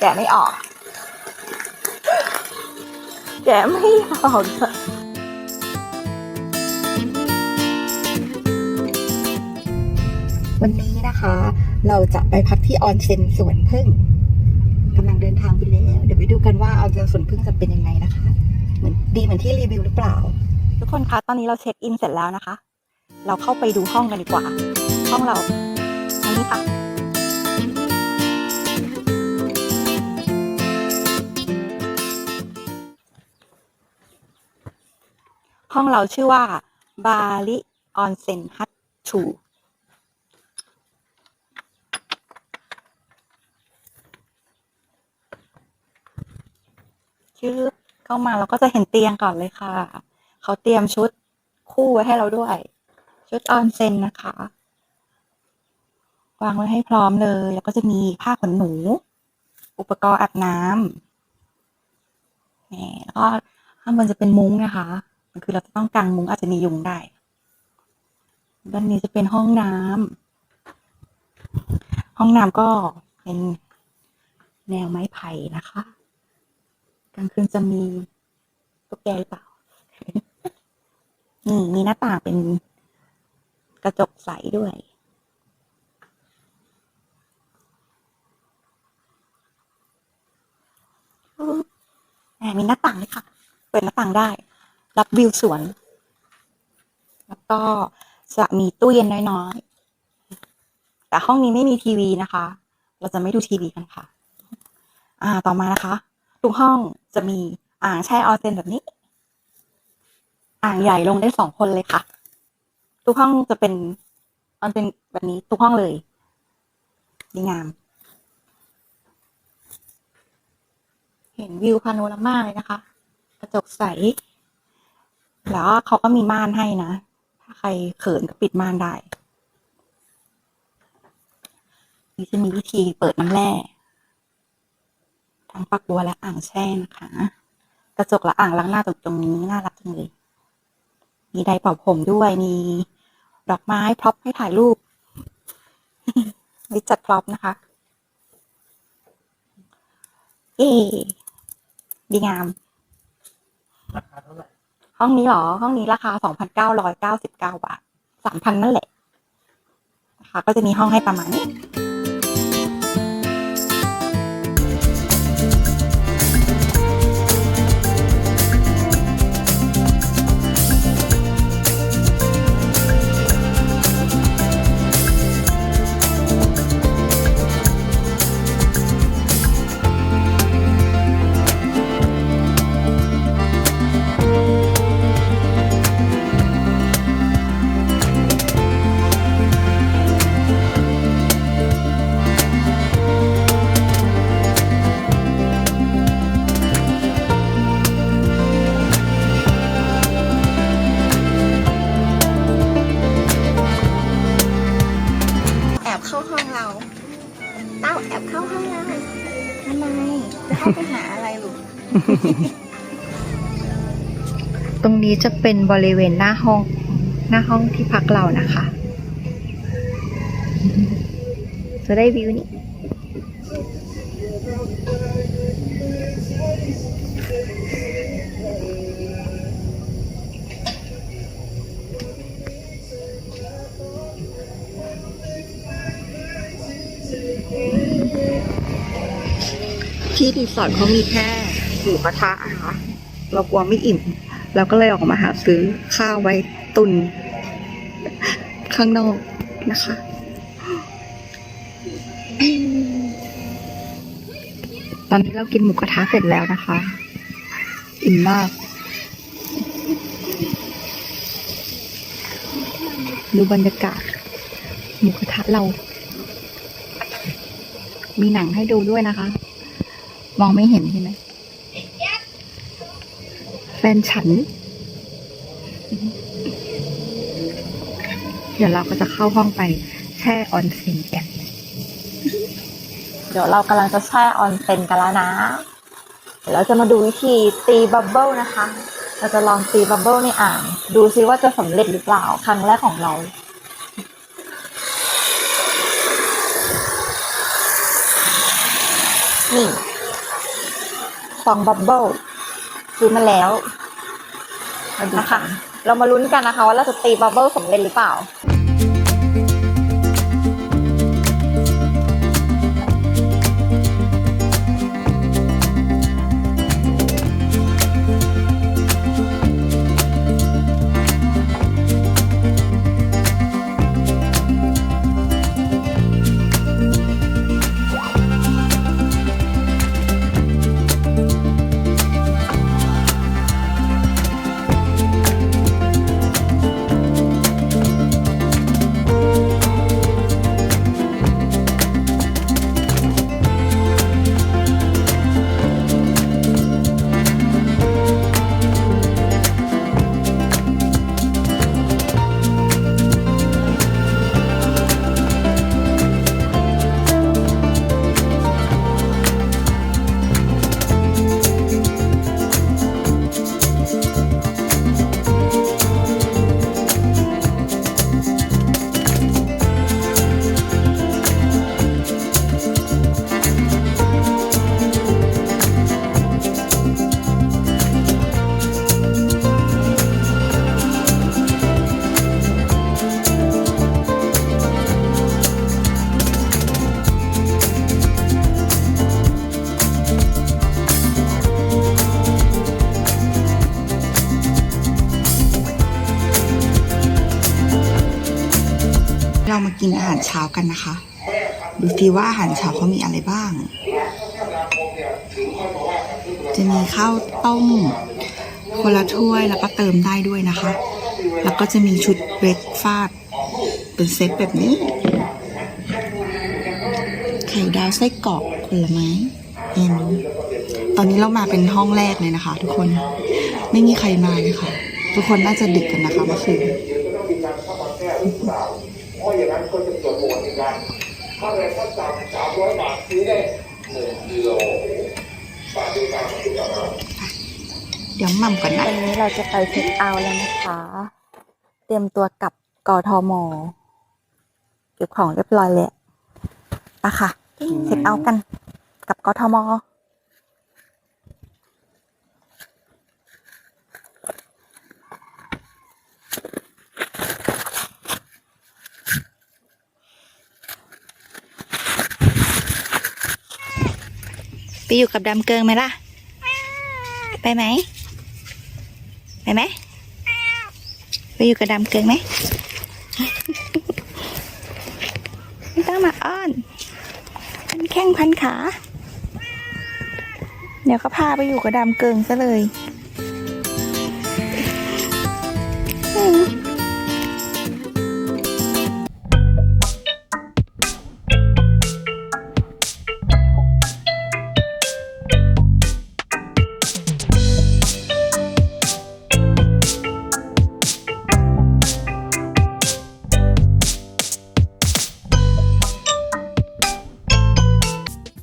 แกะไม่ออก แกะไม่ออกวันนี้นะคะ เราจะไปพักที่ออนเซ็นสวนพึ่งกำลังเดินทางไปแล้ว เดี๋ยวไปดูกันว่าออนเซ็นสวนพึ่งจะเป็นยังไงนะคะ เหมือนดีเหมือนที่รีวิวหรือเปล่า ทุกคนคะตอนนี้เราเช็คอินเสร็จแล้วนะคะ เราเข้าไปดูห้องกันดีกว่า ห้องเราอันนี้ค่ะ ห้องเราชื่อว่า บาลิออนเซ็นฮัตชูชื่อเข้ามาเราก็จะเห็นเตียงก่อนเลยค่ะ เขาเตรียมชุดคู่ไว้ให้เราด้วย ชุดออนเซ็นนะคะ วางไว้ให้พร้อมเลย แล้วก็จะมีผ้าขนหนู อุปกรณ์อาบน้ำนี่แล้วก็ข้างบนจะเป็นมุ้งนะคะ คือเราจะต้องกางมุ้งอาจจะมียุงได้ ด้านนี้จะเป็นห้องน้ำห้องน้ำก็เป็นแนวไม้ไผ่นะคะ กลางคืนจะมีตุ๊กแกหรือเปล่า นี่มีหน้าต่างเป็นกระจกใสด้วยแหมมีหน้าต่างเลยค่ะ เปิดหน้าต่างได้ รับวิวสวน แล้วก็จะมีตู้เย็นน้อยๆ แต่ห้องนี้ไม่มีทีวีนะคะ เราจะไม่ดูทีวีกันค่ะ อ่า ต่อมานะคะ ทุกห้องจะมีอ่างแช่ออนเซนแบบนี้ อ่างใหญ่ลงได้สองคนเลยค่ะ ทุกห้องจะเป็นออนเป็นแบบนี้ทุกห้องเลยดีงาม เห็นวิวพาโนรามาเลยนะคะ กระจกใส แล้วเขาก็มีม่านให้นะ ถ้าใครเขินก็ปิดม่านได้นี่จะมีวิธีเปิดน้ำแร่ทั้งปักบัวและอ่างแช่นะคะ กระจกและอ่างล้างหน้าตรงตรงนี้น่ารักจังเลย มีไดเป่าผมด้วย มีดอกไม้พร็อพให้ถ่ายรูปมีจัดพร็อพนะคะ เอ๊ดีงามราคาเท่าไหร่ ห้องนี้หรอ ห้องนี้ราคา2,999บาท3,000นั่นแหละนะคะก็จะมีห้องให้ประมาณนี้ เข้าห้องเรา เต้าแอบเข้าห้องเราทำไมจะเข้าไปหาอะไรลูก ตรงนี้จะเป็นบริเวณหน้าห้อง หน้าห้องที่พักเรานะคะ จะได้วิวนี้ ที่รีสอร์ทเขามีแค่หมูกระทะนะคะเรากลัวไม่อิ่มเราก็เลยออกมาหาซื้อข้าวไว้ตุน ข้างนอกนะคะ ตอนนี้เรากินหมูกระทะเสร็จแล้วนะคะ อิ่มมาก ดูบรรยากาศหมูกระทะเรา มีหนังให้ดูด้วยนะคะ มองไม่เห็นใช่ไหมแฟนฉัน เดี๋ยวเราก็จะเข้าห้องไปแช่ออนเซ็นกัน เดี๋ยวเรากำลังจะแช่ออนเซ็นกันแล้วนะ เดี๋ยวเราจะมาดูวิธีตีบับเบิลนะคะ เราจะลองตีบับเบิลในอ่าง ดูซิว่าจะสำเร็จหรือเปล่า ครั้งแรกของเรา นี่ฟองบับเบิ้ลซื้อมาแล้วนะคะ เรามาลุ้นกันนะคะว่าเราจะตีบับเบิ้ลสำเร็จหรือเปล่า เรามากินอาหารเช้ากันนะคะ ดูสิว่าอาหารเช้าเขามีอะไรบ้าง จะมีข้าวต้มคนละถ้วยแล้วก็เติมได้ด้วยนะคะ แล้วก็จะมีชุดเบรกฟาดเป็นเซตแบบนี้ ไข่ดาวไส้กรอกผลไม้เอ็นตอนนี้เรามาเป็นห้องแรกเลยนะคะ ทุกคนไม่มีใครมาเลยค่ะ ทุกคนน่าจะดึกกันนะคะเมื่อคืน เพราะอย่างนั้นก็จะตรวจโหวตในการค่าแรงขั้นต่ำสามร้อยบาทซื้อได้หนึ่งกิโลบาทด้วยกันทุกอย่างเดี๋ยวหม่ำก่อนนะวันนี้เราจะไปเช็คเอาท์แล้วนะคะ เตรียมตัวกลับกทมเก็บของเรียบร้อยแล้วปะค่ะเช็คเอาท์กันกับกทม ไปอยู่กับดำเกิงไหมล่ะ ไปไหม ไปไหม ไปอยู่กับดำเกิงไหม ไม่ต้องมาอ้อน พันแข้งพันขา เดี๋ยวก็พาไปอยู่กับดำเกิงซะเลย